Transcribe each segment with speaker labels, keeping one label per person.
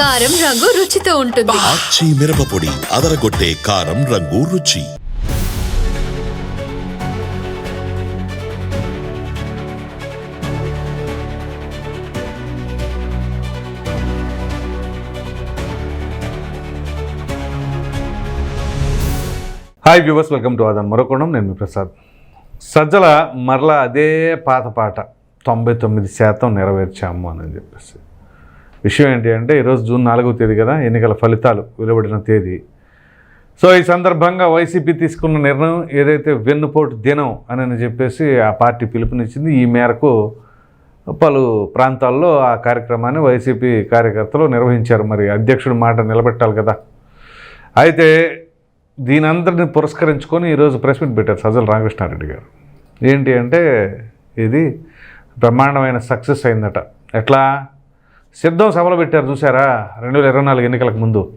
Speaker 1: కారం రంగు రుచితో ఉంటుంది.
Speaker 2: ఆచి మిరపపొడి అదరగొట్టే కారం రంగు రుచి.
Speaker 3: హాయ్ వ్యూవర్స్ వెల్కమ్ టు ఆదన్ మరొకడం నేను మీ ప్రసాద్ సజ్జల మరలా అదే పాత పాట తొంభై తొమ్మిది శాతం నెరవేర్చాము అని చెప్పేసి. విషయం ఏంటి అంటే ఈరోజు జూన్ నాలుగవ తేదీ కదా ఎన్నికల ఫలితాలు వెలువడిన తేదీ. సో ఈ సందర్భంగా వైసీపీ తీసుకున్న నిర్ణయం ఏదైతే వెన్నుపోటు దినం అని చెప్పేసి ఆ పార్టీ పిలుపునిచ్చింది ఈ మేరకు పలు ప్రాంతాల్లో ఆ కార్యక్రమాన్ని వైసీపీ కార్యకర్తలు నిర్వహించారు. మరి అధ్యక్షుడి మాట నిలబెట్టాలి కదా. అయితే దీని అందరిని పురస్కరించుకొని ఈరోజు ప్రెస్ మీట్ పెట్టారు సజ్జల రామకృష్ణారెడ్డి గారు. ఏంటి అంటే ఇది బ్రహ్మాండమైన సక్సెస్ అయిందట. ఎట్లా? సిద్ధం సభలు పెట్టారు చూసారా? రెండు వేల ఇరవై నాలుగు ఎన్నికలకు ముందు.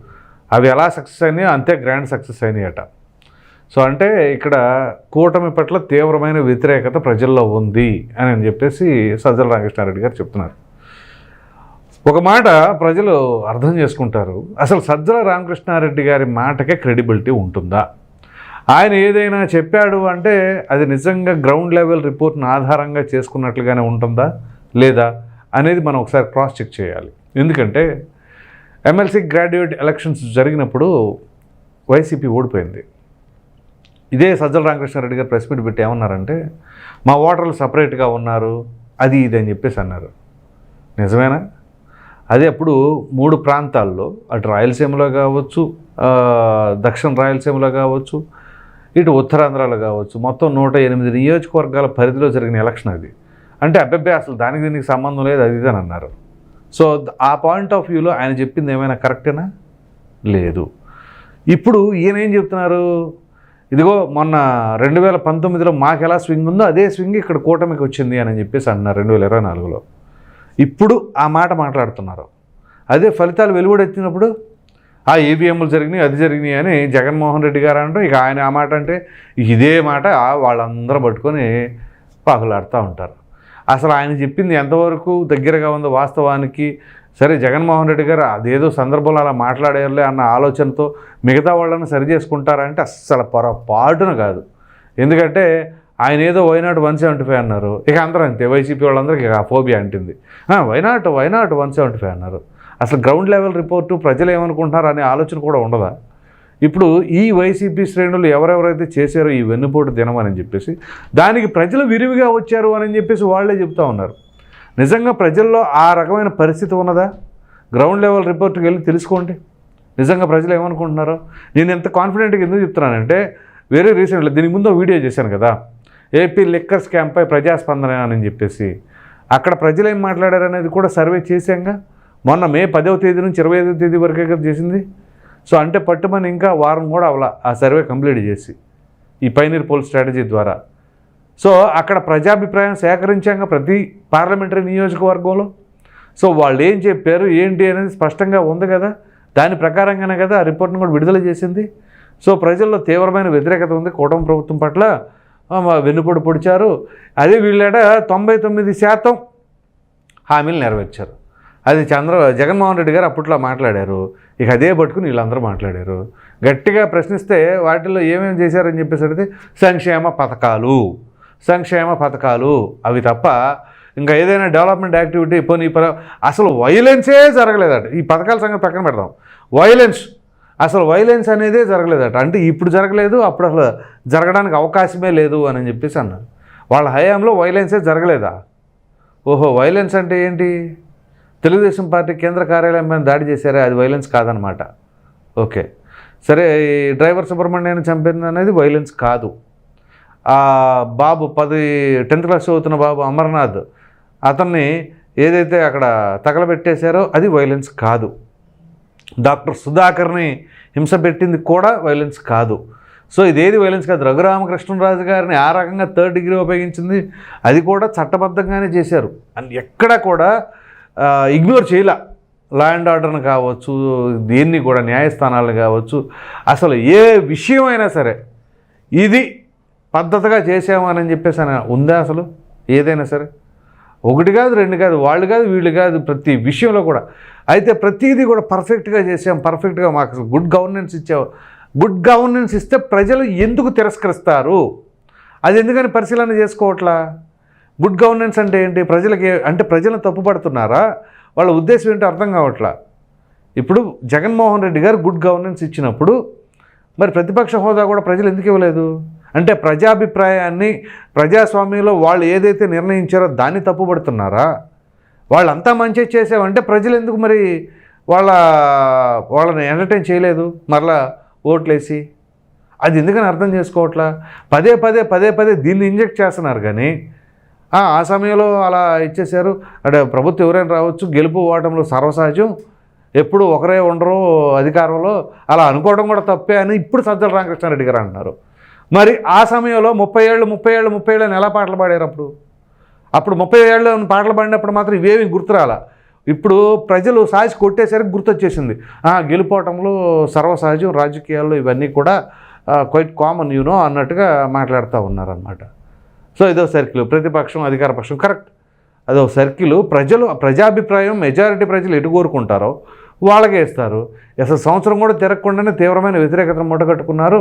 Speaker 3: అవి ఎలా సక్సెస్ అయినాయో అంతే గ్రాండ్ సక్సెస్ అయినాయట. సో అంటే ఇక్కడ కూటమి పట్ల తీవ్రమైన వ్యతిరేకత ప్రజల్లో ఉంది అని అని చెప్పేసి సజ్జల రామకృష్ణారెడ్డి గారు చెప్తున్నారు. ఒక మాట ప్రజలు అర్థం చేసుకుంటారు. అసలు సజ్జల రామకృష్ణారెడ్డి గారి మాటకే క్రెడిబిలిటీ ఉంటుందా? ఆయన ఏదైనా చెప్పాడు అంటే అది నిజంగా గ్రౌండ్ లెవెల్ రిపోర్ట్ను ఆధారంగా చేసుకున్నట్లుగానే ఉంటుందా? లేదా? అనేది మనం ఒకసారి క్రాస్ చెక్ చేయాలి. ఎందుకంటే ఎమ్మెల్సీ గ్రాడ్యుయేట్ ఎలక్షన్స్ జరిగినప్పుడు వైసీపీ ఓడిపోయింది. ఇదే సజ్జల రామకృష్ణారెడ్డి గారు ప్రెస్ మీట్ పెట్టి ఏమన్నారంటే మా ఓటర్లు సపరేట్గా ఉన్నారు అది ఇది అని చెప్పేసి అన్నారు. నిజమేనా? అదే అప్పుడు మూడు ప్రాంతాల్లో అటు రాయలసీమలో కావచ్చు దక్షిణ రాయలసీమలో కావచ్చు ఇటు ఉత్తరాంధ్రలో కావచ్చు మొత్తం నూట ఎనిమిది నియోజకవర్గాల పరిధిలో జరిగిన ఎలక్షన్ అది. అంటే అబ్బాయి అసలు దానికి దీనికి సంబంధం లేదు అది ఇది అని అన్నారు. సో ఆ పాయింట్ ఆఫ్ వ్యూలో ఆయన చెప్పింది ఏమైనా కరెక్టేనా లేదు. ఇప్పుడు ఈయన ఏం చెప్తున్నారు? ఇదిగో మొన్న రెండు వేల పంతొమ్మిదిలో మాకు ఎలా స్వింగ్ ఉందో అదే స్వింగ్ ఇక్కడ కూటమికి వచ్చింది అని చెప్పేసి అన్నారు రెండు వేల ఇరవై నాలుగులో. ఇప్పుడు ఆ మాట మాట్లాడుతున్నారు. అదే ఫలితాలు వెలువడెత్తినప్పుడు ఆ ఈవీఎంలు జరిగినాయి అది జరిగినాయి అని జగన్మోహన్ రెడ్డి గారు అంటే ఇక ఆయన ఆ మాట అంటే ఇదే మాట వాళ్ళందరూ పట్టుకొని పాకులాడుతూ ఉంటారు. అసలు ఆయన చెప్పింది ఎంతవరకు దగ్గరగా ఉందో వాస్తవానికి? సరే జగన్మోహన్ రెడ్డి గారు అదేదో సందర్భంలో అలా మాట్లాడేయాలి అన్న ఆలోచనతో మిగతా వాళ్ళని సరి చేసుకుంటారంటే అస్సలు పొరపాటున కాదు. ఎందుకంటే ఆయన ఏదో వైనాట్ వన్ సెవెంటీ ఫైవ్ అన్నారు. ఇక అందరూ అంతే వైసీపీ వాళ్ళందరికీ ఇక ఆ ఫోబియా అంటుంది. Why not why not one seventy five అన్నారు. అసలు గ్రౌండ్ లెవెల్ రిపోర్టు ప్రజలు ఏమనుకుంటున్నారు అనే ఆలోచన కూడా ఉండదా? ఇప్పుడు ఈ వైసీపీ శ్రేణులు ఎవరెవరైతే చేశారో ఈ వెన్నుపోటు దినం అని చెప్పేసి దానికి ప్రజలు విరివిగా వచ్చారు అని చెప్పేసి వాళ్ళే చెప్తా ఉన్నారు. నిజంగా ప్రజల్లో ఆ రకమైన పరిస్థితి ఉన్నదా? గ్రౌండ్ లెవెల్ రిపోర్ట్కి వెళ్ళి తెలుసుకోండి. నిజంగా ప్రజలు ఏమనుకుంటున్నారో? నేను ఎంత కాన్ఫిడెంట్గా ఎందుకు చెప్తున్నానంటే వేరే రీసెంట్లీ దీనికి ముందు వీడియో చేశాను కదా ఏపీ లిక్కర్ స్కామ్పై ప్రజాస్పందన అని చెప్పేసి అక్కడ ప్రజలు ఏం మాట్లాడారనేది కూడా సర్వే చేశాంగా? మొన్న మే పదవ తేదీ నుంచి ఇరవై ఐదవ తేదీ వరకే కదా చేసింది? సో అంటే పట్టుమని ఇంకా వారం కూడా అవలా ఆ సర్వే కంప్లీట్ చేసి ఈ పైనీర్ పోల్ స్ట్రాటజీ ద్వారా. సో అక్కడ ప్రజాభిప్రాయం సేకరించాక ప్రతి పార్లమెంటరీ నియోజకవర్గంలో. సో వాళ్ళు ఏం చెప్పారు ఏంటి అనేది స్పష్టంగా ఉంది కదా. దాని ప్రకారంగానే కదా ఆ రిపోర్ట్ను కూడా విడుదల చేసింది. సో ప్రజల్లో తీవ్రమైన వ్యతిరేకత ఉంది కూటమి ప్రభుత్వం పట్ల. మా వెన్నుపొడి పొడిచారు. అదే వీళ్ళట తొంభై తొమ్మిది శాతం హామీలు నెరవేర్చారు. అది చంద్ర జగన్మోహన్ రెడ్డి గారు అప్పట్లో మాట్లాడారు. ఇక అదే పట్టుకుని వీళ్ళందరూ మాట్లాడారు. గట్టిగా ప్రశ్నిస్తే వాటిల్లో ఏమేమి చేశారని చెప్పేసి అడిగితే సంక్షేమ పథకాలు. సంక్షేమ పథకాలు. అవి తప్ప ఇంకా ఏదైనా డెవలప్మెంట్ యాక్టివిటీ పోనీ అసలు వైలెన్సే జరగలేదట. ఈ పథకాల సంగతి పక్కన పెడదాం. వైలెన్స్. అసలు వైలెన్స్ అనేదే జరగలేదట. అంటే ఇప్పుడు జరగలేదు అప్పుడు అసలు జరగడానికి అవకాశమే లేదు అని చెప్పేసి అన్నారు. వాళ్ళ హయాంలో వైలెన్సే జరగలేదా? ఓహో వైలెన్స్ అంటే ఏంటి? తెలుగుదేశం పార్టీ కేంద్ర కార్యాలయం మీద దాడి చేశారే అది వైలెన్స్ కాదనమాట ఓకే. సరే ఈ డ్రైవర్ సుబ్రహ్మణ్యాన్ని చంపింది అనేది వైలెన్స్ కాదు. ఆ బాబు పది టెన్త్ క్లాస్ చదువుతున్న బాబు అమర్నాథ్ అతన్ని ఏదైతే అక్కడ తగలబెట్టేశారో అది వైలెన్స్ కాదు. డాక్టర్ సుధాకర్ని హింస పెట్టింది కూడా వైలెన్స్ కాదు. సో ఇదేది వైలెన్స్ కాదు? రఘురామకృష్ణరాజు గారిని ఆ రకంగా థర్డ్ డిగ్రీ ఉపయోగించింది అది కూడా చట్టబద్ధంగానే చేశారు. అండ్ ఎక్కడ కూడా ఇగ్నోర్ చేయలే. లా అండ్ ఆర్డర్ని కావచ్చు దేన్ని కూడా న్యాయస్థానాలు కావచ్చు అసలు ఏ విషయమైనా సరే ఇది పద్ధతిగా చేసామని చెప్పేసి అని ఉందా అసలు? ఏదైనా సరే? ఒకటి కాదు రెండు కాదు వాళ్ళు కాదు వీళ్ళు కాదు ప్రతి విషయంలో కూడా. అయితే ప్రతిదీ కూడా పర్ఫెక్ట్గా చేసాం పర్ఫెక్ట్గా మాకు అసలు గుడ్ గవర్నెన్స్ ఇచ్చావు. గుడ్ గవర్నెన్స్ ఇస్తే ప్రజలు ఎందుకు తిరస్కరిస్తారు? అది ఎందుకని పరిశీలన చేసుకోవట్లా? గుడ్ గవర్నెన్స్ అంటే ఏంటి? ప్రజలకి అంటే ప్రజలను తప్పుపడుతున్నారా వాళ్ళ ఉద్దేశం ఏంటో అర్థం కావట్లా? ఇప్పుడు జగన్మోహన్ రెడ్డి గారు గుడ్ గవర్నెన్స్ ఇచ్చినప్పుడు మరి ప్రతిపక్ష హోదా కూడా ప్రజలు ఎందుకు ఇవ్వలేదు? అంటే ప్రజాభిప్రాయాన్ని ప్రజాస్వామ్యంలో వాళ్ళు ఏదైతే నిర్ణయించారో దాన్ని తప్పుపడుతున్నారా వాళ్ళంతా మంచి చేసావంటే ప్రజలు ఎందుకు మరి వాళ్ళ వాళ్ళని ఎంటర్టైన్ చేయలేదు? మరలా ఓట్లేసి? అది ఎందుకని అర్థం చేసుకోవట్లా? పదే పదే పదే పదే దీన్ని ఇంజెక్ట్ చేస్తున్నారు కానీ ఆ సమయంలో అలా ఇచ్చేశారు. అంటే ప్రభుత్వం ఎవరైనా రావచ్చు గెలుపు ఓటంలో సర్వసహజం. ఎప్పుడు ఒకరే ఉండరు అధికారంలో. అలా అనుకోవడం కూడా తప్పే అని ఇప్పుడు సజ్జల రామకృష్ణారెడ్డి గారు అంటున్నారు. మరి ఆ సమయంలో ముప్పై ఏళ్ళు ముప్పై ఏళ్ళు ముప్పై ఏళ్ళు ఎలా పాటలు పాడారు అప్పుడు? అప్పుడు ముప్పై ఏళ్ళు పాటలు పాడినప్పుడు మాత్రం ఇవేమి గుర్తురాల? ఇప్పుడు ప్రజలు సాసి కొట్టేసరికి గుర్తొచ్చేసింది. గెలుపోవటంలో సర్వసహజం రాజకీయాల్లో ఇవన్నీ కూడా క్వైట్ కామన్ యూనో అన్నట్టుగా మాట్లాడుతూ ఉన్నారన్నమాట. సో ఇదో సర్కిల్ ప్రతిపక్షం అధికార పక్షం కరెక్ట్. అదో సర్కిల్ ప్రజలు ప్రజాభిప్రాయం మెజారిటీ ప్రజలు ఎటు కోరుకుంటారో వాళ్ళకే ఇస్తారు. అసలు సంవత్సరం కూడా తిరగకుండానే తీవ్రమైన వ్యతిరేకతను మూటగట్టుకున్నారు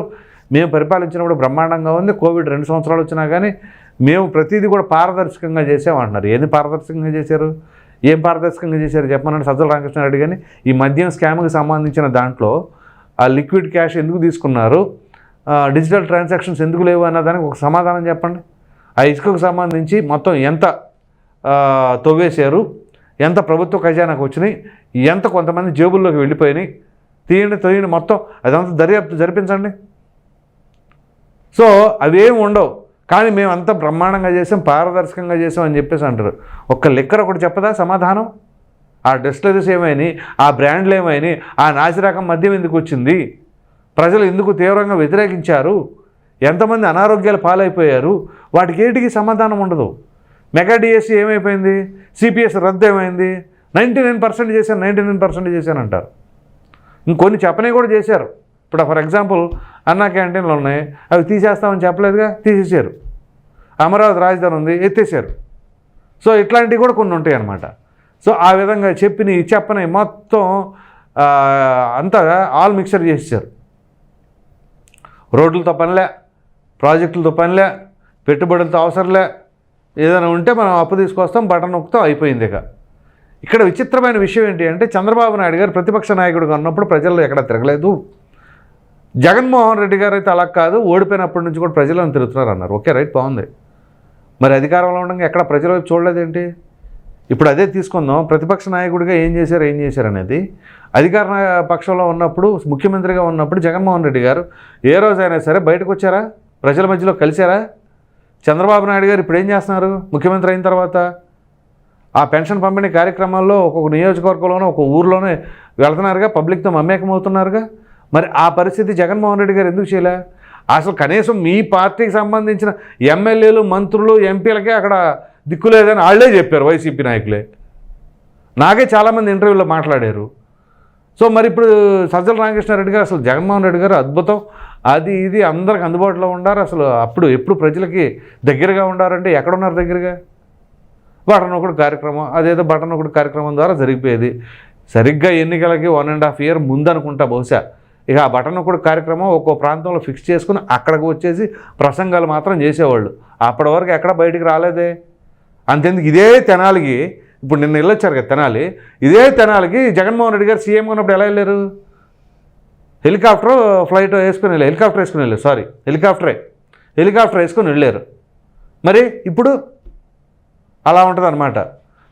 Speaker 3: మేము పరిపాలించినప్పుడు బ్రహ్మాండంగా ఉంది. కోవిడ్ రెండు సంవత్సరాలు వచ్చినా కానీ మేము ప్రతిదీ కూడా పారదర్శకంగా చేసామంటున్నారు ఏంది పారదర్శకంగా చేశారు? ఏం పారదర్శకంగా చేశారు? చెప్పమనండి సజ్జల రామకృష్ణారెడ్డి కానీ ఈ మద్యం స్కామ్కి సంబంధించిన దాంట్లో ఆ లిక్విడ్ క్యాష్ ఎందుకు తీసుకున్నారు? డిజిటల్ ట్రాన్సాక్షన్స్ ఎందుకు లేవు అన్న దానికి ఒక సమాధానం చెప్పండి. ఆ ఇసుకకు సంబంధించి మొత్తం ఎంత తవ్వేశారు ఎంత ప్రభుత్వ ఖజానాకు వచ్చినాయి ఎంత కొంతమంది జేబుల్లోకి వెళ్ళిపోయినాయి తీయండి తొయ్యండి మొత్తం అదంతా దర్యాప్తు జరిపించండి. సో అవేం ఉండవు. కానీ మేము అంత బ్రహ్మాండంగా చేసాం పారదర్శకంగా చేసాం అని చెప్పేసి అంటారు. ఒక్క లెక్కర ఒకటి చెప్పదా సమాధానం? ఆ డిస్టరీస్ ఏమైనాయి ఆ బ్రాండ్లు ఏమైనాయి ఆ నాసిరకం మద్యం ఎందుకు వచ్చింది? ప్రజలు ఎందుకు తీవ్రంగా వ్యతిరేకించారు? ఎంతమంది అనారోగ్యాలు పాలైపోయారు? వాటికి ఏంటికి సమాధానం ఉండదు. మెగా డిఎస్సి ఏమైపోయింది? సిపిఎస్ రద్దు ఏమైంది నైంటీ నైన్ పర్సెంట్ చేశాను నైంటీ నైన్ పర్సెంట్ చేశాను అంటారు ఇంకొన్ని చెప్పనే కూడా చేశారు. ఇప్పుడు ఫర్ ఎగ్జాంపుల్ అన్నా క్యాంటీన్లు ఉన్నాయి అవి తీసేస్తామని చెప్పలేదుగా తీసేసారు అమరావతి రాజధాని ఉంది ఎత్తేసారు సో ఇట్లాంటివి కూడా కొన్ని ఉంటాయి అన్నమాట. సో ఆ విధంగా చెప్పిన చెప్పని మొత్తం అంతా ఆల్ మిక్సర్ చేసేసారు రోడ్లతో పనిలే. ప్రాజెక్టులతో పనిలే పెట్టుబడులతో అవసరంలే. ఏదైనా ఉంటే మనం అప్పు తీసుకొస్తాం బటన్ నొక్కుతాం అయిపోయింది ఇక. ఇక్కడ విచిత్రమైన విషయం ఏంటి అంటే చంద్రబాబు నాయుడు గారు ప్రతిపక్ష నాయకుడుగా ఉన్నప్పుడు ప్రజల్లో ఎక్కడ తిరగలేదు. జగన్మోహన్ రెడ్డి గారు అయితే అలా కాదు ఓడిపోయినప్పటి నుంచి కూడా ప్రజలను తిరుగుతున్నారు అన్నారు ఓకే రైట్ బాగుంది. మరి అధికారంలో ఉండగా ఎక్కడ ప్రజల వైపు చూడలేదేంటి? ఇప్పుడు అదే తీసుకుందాం. ప్రతిపక్ష నాయకుడిగా ఏం చేశారు ఏం చేశారు అనేది. అధికార పక్షంలో ఉన్నప్పుడు ముఖ్యమంత్రిగా ఉన్నప్పుడు జగన్మోహన్ రెడ్డి గారు ఏ రోజైనా సరే బయటకు వచ్చారా? ప్రజల మధ్యలో కలిశారా? చంద్రబాబు నాయుడు గారు ఇప్పుడు ఏం చేస్తున్నారు? ముఖ్యమంత్రి అయిన తర్వాత ఆ పెన్షన్ పంపిణీ కార్యక్రమాల్లో ఒక్కొక్క నియోజకవర్గంలోనో ఒక ఊర్లోనే వెళ్తున్నారుగా? పబ్లిక్తో మమేకమవుతున్నారుగా? మరి ఆ పరిస్థితి జగన్మోహన్ రెడ్డి గారు ఎందుకు చేయలే? అసలు కనీసం మీ పార్టీకి సంబంధించిన ఎమ్మెల్యేలు మంత్రులు ఎంపీలకే అక్కడ దిక్కులేదని వాళ్ళే చెప్పారు వైసీపీ నాయకులే. నాకే చాలామంది ఇంటర్వ్యూలో మాట్లాడారు. సో మరి ఇప్పుడు సజ్జల రామకృష్ణారెడ్డి గారు అసలు జగన్మోహన్ రెడ్డి గారు అద్భుతం. అది ఇది అందరికి అందుబాటులో ఉండారు. అసలు అప్పుడు ఎప్పుడు ప్రజలకి దగ్గరగా ఉండారంటే ఎక్కడున్నారు దగ్గరగా? బటన్ ఒకటి కార్యక్రమం అదేదో బటన్ ఒకటి కార్యక్రమం ద్వారా జరిగిపోయేది. సరిగ్గా ఎన్నికలకి వన్ అండ్ హాఫ్ ఇయర్ ముందనుకుంటా బహుశా. ఇక ఆ బటన్ ఒకటి కార్యక్రమం ఒక్కో ప్రాంతంలో ఫిక్స్ చేసుకుని అక్కడికి వచ్చేసి ప్రసంగాలు మాత్రం చేసేవాళ్ళు. అప్పటి వరకు ఎక్కడ బయటికి రాలేదే. అంతెందుకు? ఇదే తెనాలికి ఇప్పుడు నిన్న వెళ్ళొచ్చారు కదా తెనాలి. ఇదే తెనాలికి జగన్మోహన్ రెడ్డి గారు సీఎం ఉన్నప్పుడు ఎలా వెళ్ళారు? హెలికాప్టర్ ఫ్లైట్ వేసుకుని వెళ్ళారు. హెలికాప్టర్ వేసుకుని వెళ్ళారు. సారీ హెలికాప్టరే. హెలికాప్టర్ వేసుకుని వెళ్ళారు. మరి ఇప్పుడు అలా ఉంటుంది అనమాట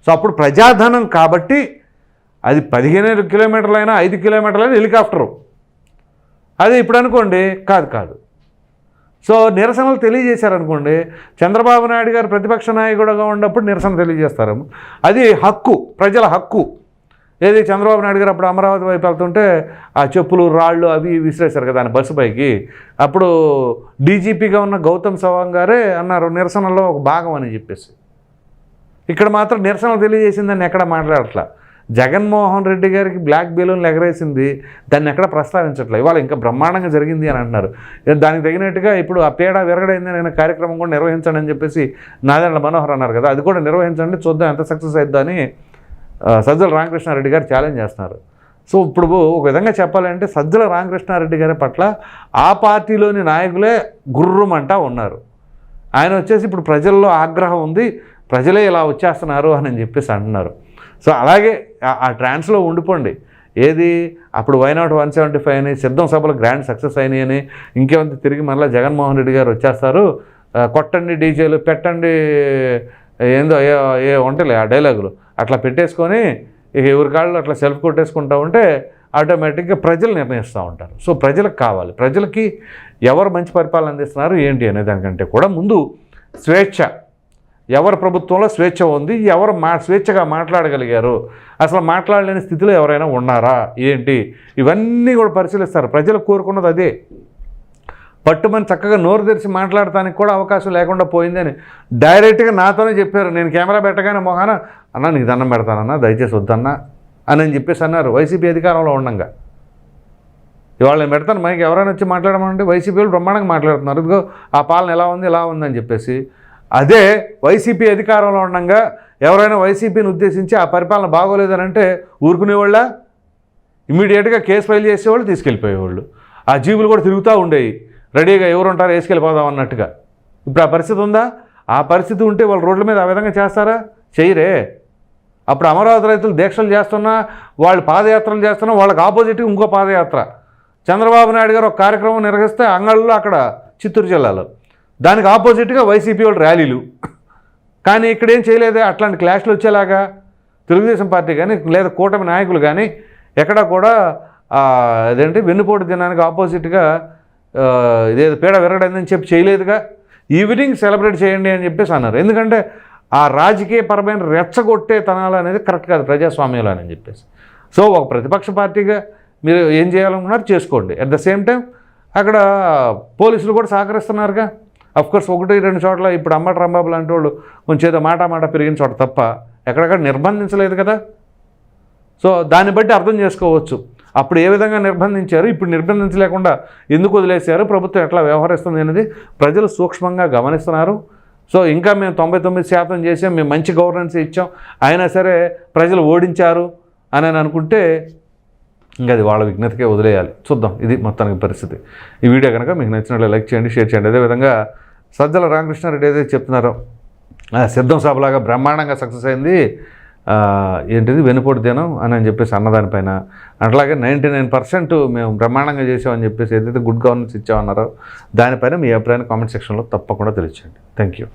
Speaker 3: సో అప్పుడు ప్రజాధనం కాబట్టి అది పదిహేను కిలోమీటర్లైనా ఐదు కిలోమీటర్లైనా హెలికాప్టరు. అదే ఇప్పుడు అనుకోండి కాదు కాదు. సో నిరసనలు తెలియజేశారనుకోండి చంద్రబాబు నాయుడు గారు ప్రతిపక్ష నాయకుడుగా ఉన్నప్పుడు నిరసన తెలియజేస్తారు. అది హక్కు ప్రజల హక్కు. ఏది చంద్రబాబు నాయుడు గారు అప్పుడు అమరావతి వైపు వెళ్తుంటే ఆ చెప్పులు రాళ్ళు అవి విసిరేశారు కదా ఆయన బస్సు పైకి. అప్పుడు డీజీపీగా ఉన్న గౌతమ్ సవాంగ్ గారే అన్నారు నిరసనలో ఒక భాగం అని చెప్పేసి. ఇక్కడ మాత్రం నిరసనలు తెలియజేసిందని ఎక్కడ మాట్లాడట్లా. జగన్మోహన్ రెడ్డి గారికి బ్లాక్ బెలూన్లు ఎగరేసింది దాన్ని ఎక్కడ ప్రస్తావించట్లేదు. ఇవాళ ఇంకా బ్రహ్మాండంగా జరిగింది అని అంటున్నారు. దానికి తగినట్టుగా ఇప్పుడు ఆ పేడ విరగడైంది నేను కార్యక్రమం కూడా నిర్వహించండి అని చెప్పేసి నాదెండ్ల మనోహర్ అన్నారు కదా. అది కూడా నిర్వహించండి చూద్దాం ఎంత సక్సెస్ అయిద్దని సజ్జల రామకృష్ణారెడ్డి గారు ఛాలెంజ్ చేస్తున్నారు. సో ఇప్పుడు ఒక విధంగా చెప్పాలంటే సజ్జల రామకృష్ణారెడ్డి గారి పట్ల ఆ పార్టీలోని నాయకులే గుర్రుమంటా ఉన్నారు. ఆయన వచ్చేసి ఇప్పుడు ప్రజల్లో ఆగ్రహం ఉంది ప్రజలే ఇలా వచ్చేస్తున్నారు అని చెప్పేసి అంటున్నారు. సో అలాగే ఆ- ట్రాన్స్లో ఉండిపోండి. ఏది? అప్పుడు వైనాట్ వన్ సెవెంటీ ఫైవ్ అని సిద్ధం సభలు గ్రాండ్ సక్సెస్ అయినాయని అని ఇంకేమంత తిరిగి మళ్ళీ జగన్మోహన్ రెడ్డి గారు వచ్చేస్తారు. కొట్టండి డీజేలు పెట్టండి ఏందో ఏ ఏ ఉంటాయి ఆ డైలాగులు. అట్లా పెట్టేసుకొని ఇక ఎవరి కాళ్ళు అట్లా సెల్ఫ్ కొట్టేసుకుంటా ఉంటే ఆటోమేటిక్గా ప్రజలు నిర్ణయిస్తూ ఉంటారు. సో ప్రజలకు కావాలి. ప్రజలకి ఎవరు మంచి పరిపాలన అందిస్తున్నారు ఏంటి అనే దానికంటే కూడా ముందు స్వేచ్ఛ. ఎవరి ప్రభుత్వంలో స్వేచ్ఛ ఉంది ఎవరు మా స్వేచ్ఛగా మాట్లాడగలిగారు అసలు మాట్లాడలేని స్థితిలో ఎవరైనా ఉన్నారా ఏంటి? ఇవన్నీ కూడా పరిశీలిస్తారు. ప్రజలు కోరుకున్నది అదే. పట్టుమని చక్కగా నోరు తెరిచి మాట్లాడటానికి కూడా అవకాశం లేకుండా పోయిందని డైరెక్ట్గా నాతోనే చెప్పారు. నేను కెమెరా పెట్టగానే మొహాన అన్న నీకు దండం పెడతానన్నా దయచేసి వద్దన్నా అని అని చెప్పేసి అన్నారు. వైసీపీ అధికారంలో ఉండంగా. ఇవాళ నేను పెడతాను మైకి ఎవరైనా వచ్చి మాట్లాడమంటే వైసీపీ వాళ్ళు బ్రహ్మాండంగా మాట్లాడుతున్నారు. ఇదిగో ఆ పాలన ఎలా ఉంది ఇలా ఉందని చెప్పేసి అదే వైసీపీ అధికారంలో ఉండగా ఎవరైనా వైసీపీని ఉద్దేశించి ఆ పరిపాలన బాగోలేదని అంటే ఊరుకునేవాళ్ళ? ఇమీడియట్గా కేసు ఫైల్ చేసేవాళ్ళు తీసుకెళ్ళిపోయేవాళ్ళు. ఆ జీబులు కూడా తిరుగుతూ ఉండేవి రెడీగా ఎవరు ఉంటారో వేసుకెళ్ళిపోదాం అన్నట్టుగా. ఇప్పుడు ఆ పరిస్థితి ఉందా? ఆ పరిస్థితి ఉంటే వాళ్ళు రోడ్ల మీద ఆ విధంగా చేస్తారా? చేయరే. అప్పుడు అమరావతి రైతులు దీక్షలు చేస్తున్నా వాళ్ళు పాదయాత్రలు చేస్తున్నా వాళ్ళకి ఆపోజిట్గా ఇంకో పాదయాత్ర. చంద్రబాబు నాయుడు గారు ఒక కార్యక్రమం నిర్వహిస్తే అంగళ్ళలో అక్కడ చిత్తూరు జిల్లాలో. దానికి ఆపోజిట్గా వైసీపీ వాళ్ళు ర్యాలీలు. కానీ ఇక్కడ ఏం చేయలేదు? అట్లాంటి క్లాష్లు వచ్చేలాగా తెలుగుదేశం పార్టీ కానీ లేదా కూటమి నాయకులు కానీ ఎక్కడా కూడా అదేంటి వెన్నుపోటు దినానికి ఆపోజిట్గా ఇదేదో పీడ విరగడని చెప్పి చేయలేదుగా. ఈవినింగ్ సెలబ్రేట్ చేయండి అని చెప్పేసి అన్నారు. ఎందుకంటే ఆ రాజకీయపరమైన రెచ్చగొట్టే తనాలు అనేది కరెక్ట్ కాదు ప్రజాస్వామ్యంలో అని చెప్పేసి. సో ఒక ప్రతిపక్ష పార్టీగా మీరు ఏం చేయాలనుకున్నారు చేసుకోండి. అట్ ద సేమ్ టైం అక్కడ పోలీసులు కూడా సహకరిస్తున్నారుగా. కోర్స్ ఒకటి రెండు చోట్ల ఇప్పుడు అమ్మటి రంబాబు లాంటి వాళ్ళు కొంచెం ఏదో మాట మాట పెరిగిన చోట తప్ప ఎక్కడెక్కడ నిర్బంధించలేదు కదా. సో దాన్ని బట్టి అర్థం చేసుకోవచ్చు. అప్పుడు ఏ విధంగా నిర్బంధించారు? ఇప్పుడు నిర్బంధించలేకుండా ఎందుకు వదిలేశారు? ప్రభుత్వం ఎట్లా వ్యవహరిస్తుంది అనేది ప్రజలు సూక్ష్మంగా గమనిస్తున్నారు. సో ఇంకా మేము తొంభై తొమ్మిది శాతం చేసాం మేము మంచి గవర్నెన్స్ ఇచ్చాం. అయినా సరే ప్రజలు ఓడించారు అని అని అనుకుంటే ఇంకా అది వాళ్ళ విజ్ఞతకే వదిలేయాలి. చూద్దాం ఇది మొత్తానికి పరిస్థితి. ఈ వీడియో కనుక మీకు నచ్చినట్లు లైక్ చేయండి షేర్ చేయండి. అదేవిధంగా సజ్జల రామకృష్ణారెడ్డి ఏదైతే చెప్తున్నారో సిద్ధం సభలాగా బ్రహ్మాండంగా సక్సెస్ అయింది ఏంటిది వెనుపోటు దినం అని అని చెప్పేసి అన్నదానిపైన. అట్లాగే నైంటీ నైన్ పర్సెంట్ మేము బ్రహ్మాండంగా చేసామని చెప్పేసి ఏదైతే గుడ్ గవర్నెన్స్ ఇచ్చామన్నారో దానిపైన మీ అభిప్రాయాన్ని కామెంట్ సెక్షన్లో తప్పకుండా తెలియచేయండి. Thank you.